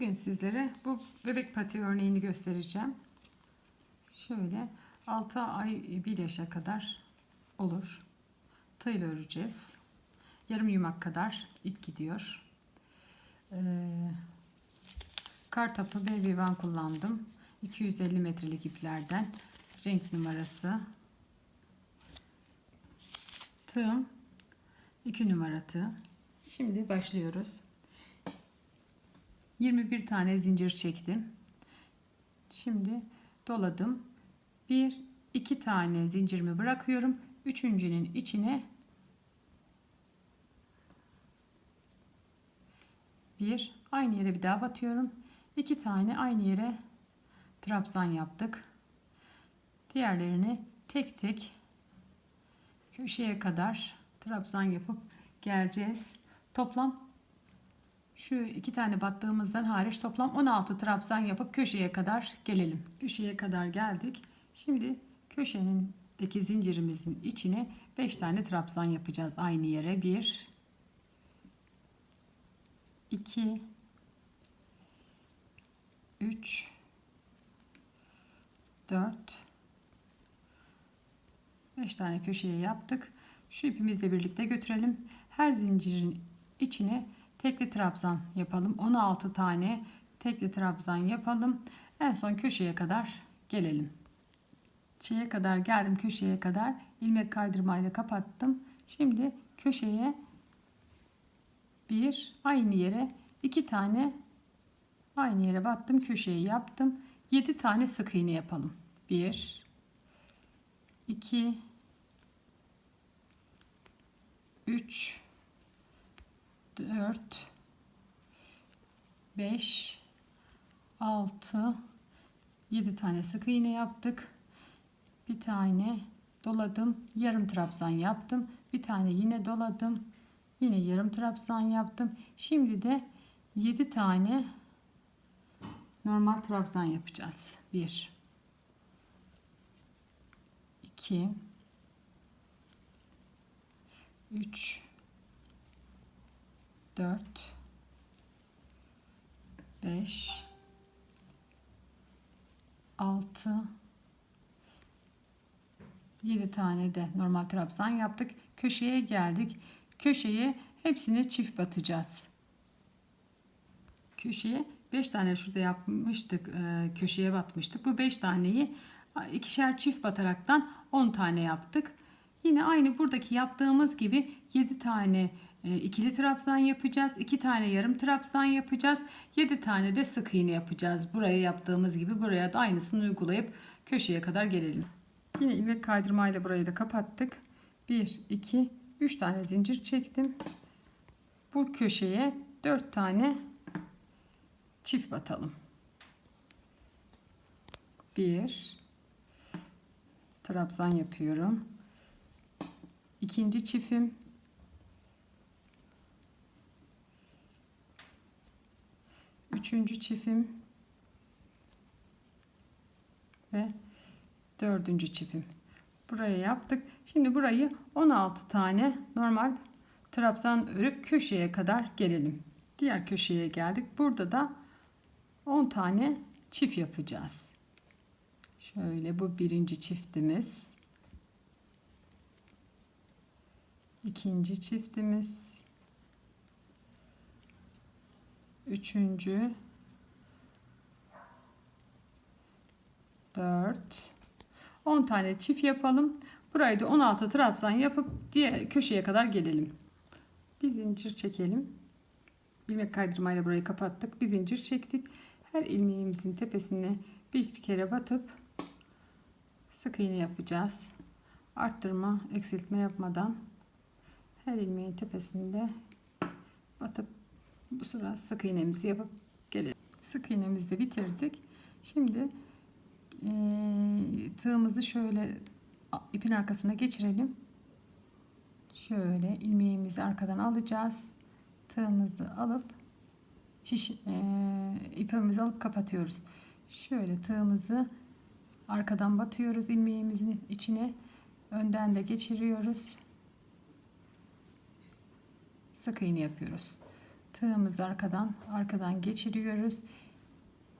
Bugün sizlere bu bebek pati örneğini göstereceğim. Şöyle 6 ay 1 yaşa kadar olur. Tığ ile öreceğiz. Yarım yumak kadar ip gidiyor. Ee, kartopu baby van kullandım. 250 metrelik iplerden. Renk numarası. Tığım 2 numara tığ. Şimdi başlıyoruz. 21 tane zincir çektim. Şimdi doladım. 1 2 tane zincirimi bırakıyorum. Üçüncünün içine bir aynı yere bir daha batıyorum. 2 tane aynı yere trabzan yaptık. Diğerlerini tek tek köşeye kadar trabzan yapıp geleceğiz. Toplam şu iki tane battığımızdan hariç toplam 16 trabzan yapıp köşeye kadar gelelim. Köşeye kadar geldik. Şimdi köşenindeki zincirimizin içine 5 tane trabzan yapacağız aynı yere. 1 2 3 4 5 tane köşeye yaptık. Şu ipimizle birlikte götürelim. Her zincirin içine tekli trabzan yapalım. 16 tane tekli trabzan yapalım. En son köşeye kadar gelelim. Şeye kadar geldim köşeye kadar ilmek kaydırmayla kapattım. Şimdi köşeye bir aynı yere iki tane aynı yere battım köşeyi yaptım. 7 tane sık iğne yapalım. 1 2 3 4 5 6 7 tane sık iğne yaptık. Bir tane doladım. Yarım trabzan yaptım. Bir tane yine doladım. Yine yarım trabzan yaptım. Şimdi de 7 tane normal trabzan yapacağız. 1 2 3 4 5 6 7 tane de normal trabzan yaptık. Köşeye geldik. Köşeye hepsini çift batacağız. Köşeye 5 tane şurada yapmıştık. e, Köşeye batmıştık. Bu 5 taneyi ikişer çift bataraktan 10 tane yaptık. Yine aynı buradaki yaptığımız gibi 7 tane ikili trabzan yapacağız. 2 tane yarım trabzan yapacağız. 7 tane de sık iğne yapacağız. Buraya yaptığımız gibi buraya da aynısını uygulayıp köşeye kadar gelelim. Yine ilmek kaydırmayla burayı da kapattık. 1 2 3 tane zincir çektim. Bu köşeye 4 tane çift batalım. 1 trabzan yapıyorum. İkinci çiftim üçüncü çiftim ve dördüncü çiftim. Buraya yaptık. Şimdi burayı 16 tane normal trabzan örüp köşeye kadar gelelim. Diğer köşeye geldik. Burada da 10 tane çift yapacağız. Şöyle bu birinci çiftimiz. ikinci çiftimiz üçüncü. Dört. On tane çift yapalım. Burayı da 16 trabzan yapıp diğer köşeye kadar gelelim. Bir zincir çekelim. İlmek kaydırmayla burayı kapattık. Bir zincir çektik. Her ilmeğimizin tepesine bir kere batıp sık iğne yapacağız. Arttırma eksiltme yapmadan her ilmeğin tepesinde batıp bu sıra sık iğnemizi yapıp gelelim. Sık iğnemizi de bitirdik. Şimdi e, tığımızı şöyle ipin arkasına geçirelim. Şöyle ilmeğimizi arkadan alacağız. Tığımızı alıp şiş, e, ipimizi alıp kapatıyoruz. Şöyle tığımızı arkadan batıyoruz ilmeğimizin içine. Önden de geçiriyoruz sık iğne yapıyoruz. Tığımızı arkadan arkadan geçiriyoruz.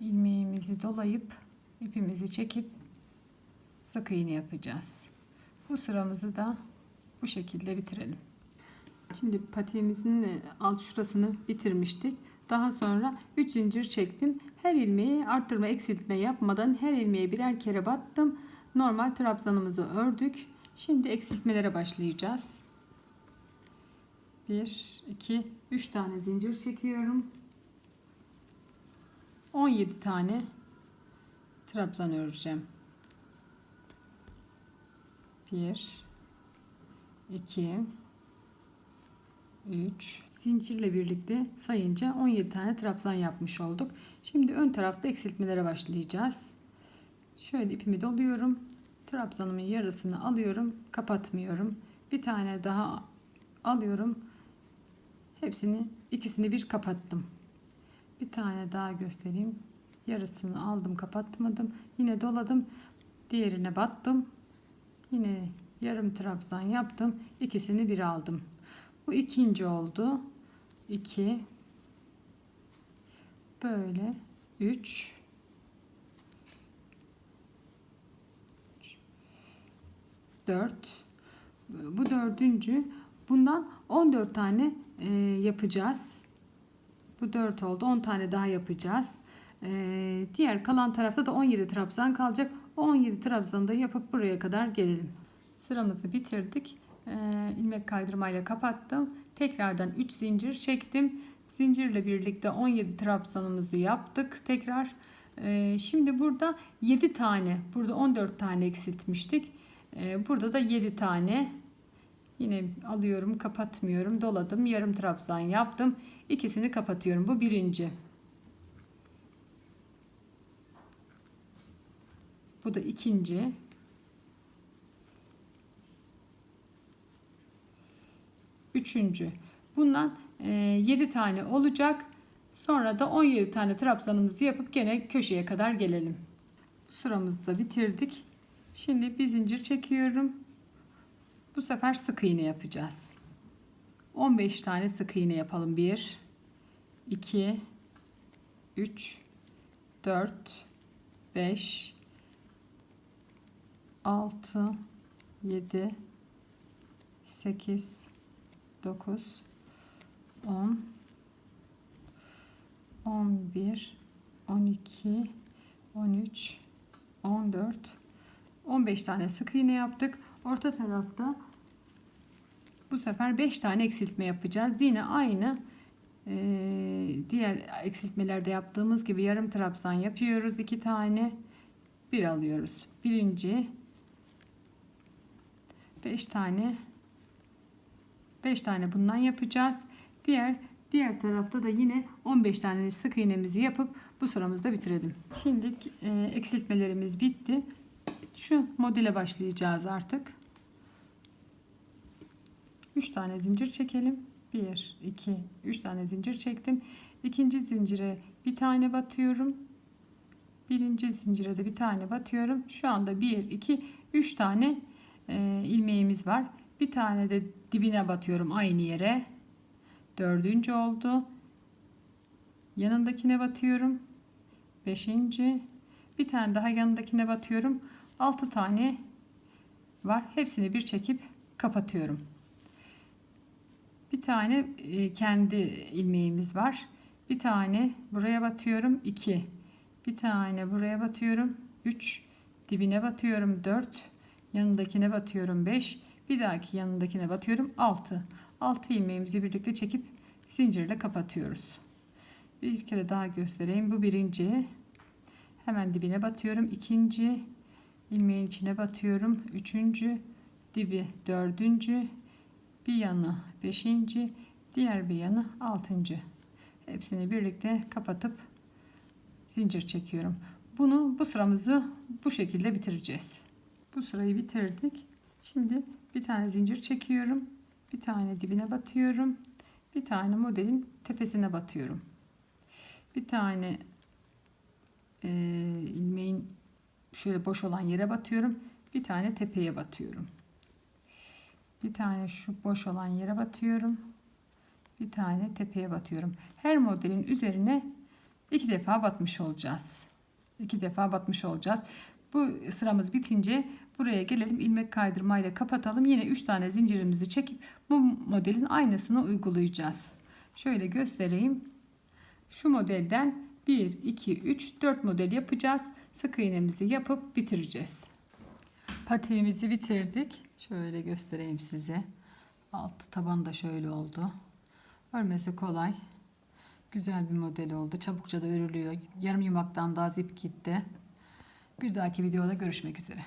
ilmeğimizi dolayıp ipimizi çekip sık iğne yapacağız. Bu sıramızı da bu şekilde bitirelim. Şimdi patiğimizin e, alt şurasını bitirmiştik. Daha sonra 3 zincir çektim. Her ilmeği arttırma eksiltme yapmadan her ilmeğe birer kere battım. Normal trabzanımızı ördük. Şimdi eksiltmelere başlayacağız. 1 2 3 tane zincir çekiyorum. 17 tane trabzan öreceğim. 1 2 3 zincirle birlikte sayınca 17 tane trabzan yapmış olduk. Şimdi ön tarafta eksiltmelere başlayacağız. Şöyle ipimi doluyorum. Trabzanımın yarısını alıyorum. Kapatmıyorum. Bir tane daha alıyorum. Hepsini ikisini bir kapattım. Bir tane daha göstereyim. Yarısını aldım, kapatmadım. Yine doladım. Diğerine battım. Yine yarım trabzan yaptım. İkisini bir aldım. Bu ikinci oldu. 2 böyle 3 4 bu dördüncü bundan 14 tane e, yapacağız. Bu 4 oldu. 10 tane daha yapacağız. E, diğer kalan tarafta da 17 trabzan kalacak. 17 trabzanı da yapıp buraya kadar gelelim. Sıramızı bitirdik. E, ilmek kaydırmayla kapattım. Tekrardan 3 zincir çektim. Zincirle birlikte 17 trabzanımızı yaptık tekrar. E, şimdi burada 7 tane burada 14 tane eksiltmiştik. E, burada da 7 tane yine alıyorum kapatmıyorum doladım yarım trabzan yaptım ikisini kapatıyorum bu birinci bu da ikinci Üçüncü. Bundan e, 7 tane olacak. Sonra da 17 tane trabzanımızı yapıp gene köşeye kadar gelelim. Bu sıramızı da bitirdik. Şimdi bir zincir çekiyorum. Bu sefer sık iğne yapacağız. 15 tane sık iğne yapalım. 1 2 3 4 5 6 7 8 9 10 11 12 13 14 15 tane sık iğne yaptık. Orta tarafta bu sefer 5 tane eksiltme yapacağız. Yine aynı e, diğer eksiltmelerde yaptığımız gibi yarım trabzan yapıyoruz. 2 tane bir alıyoruz. Birinci 5 tane 5 tane bundan yapacağız. Diğer diğer tarafta da yine 15 tane sık iğnemizi yapıp bu sıramızda bitirelim. Şimdi e, eksiltmelerimiz bitti. Şu modele başlayacağız artık. 3 tane zincir çekelim. 1 2 3 tane zincir çektim. İkinci zincire bir tane batıyorum. Birinci zincire de bir tane batıyorum. Şu anda 1 2 3 tane e, ilmeğimiz var. Bir tane de dibine batıyorum aynı yere. Dördüncü oldu. Yanındakine batıyorum. Beşinci. Bir tane daha yanındakine batıyorum. Altı tane var. Hepsini bir çekip kapatıyorum. Bir tane e, kendi ilmeğimiz var. Bir tane buraya batıyorum. 2. Bir tane buraya batıyorum. 3. Dibine batıyorum. 4. Yanındakine batıyorum. 5. Bir dahaki yanındakine batıyorum. 6. 6 ilmeğimizi birlikte çekip zincirle kapatıyoruz. Bir kere daha göstereyim. Bu birinci. Hemen dibine batıyorum. İkinci ilmeğin içine batıyorum. Üçüncü dibi dördüncü bir yanı beşinci diğer bir yanı altıncı. Hepsini birlikte kapatıp zincir çekiyorum. Bunu bu sıramızı bu şekilde bitireceğiz. Bu sırayı bitirdik. Şimdi bir tane zincir çekiyorum. Bir tane dibine batıyorum. Bir tane modelin tepesine batıyorum. Bir tane e, ilmeğin şöyle boş olan yere batıyorum. Bir tane tepeye batıyorum. Bir tane şu boş olan yere batıyorum. bir tane tepeye batıyorum. Her modelin üzerine iki defa batmış olacağız. İki defa batmış olacağız. Bu sıramız bitince buraya gelelim ilmek kaydırmayla kapatalım. Yine 3 tane zincirimizi çekip bu modelin aynısını uygulayacağız. Şöyle göstereyim. Şu modelden 1, 2, 3, 4 model yapacağız. Sık iğnemizi yapıp bitireceğiz. Patiğimizi bitirdik. Şöyle göstereyim size. Altı taban da şöyle oldu. Örmesi kolay. Güzel bir model oldu. Çabukça da örülüyor. Yarım yumaktan daha zip gitti. Bir dahaki videoda görüşmek üzere.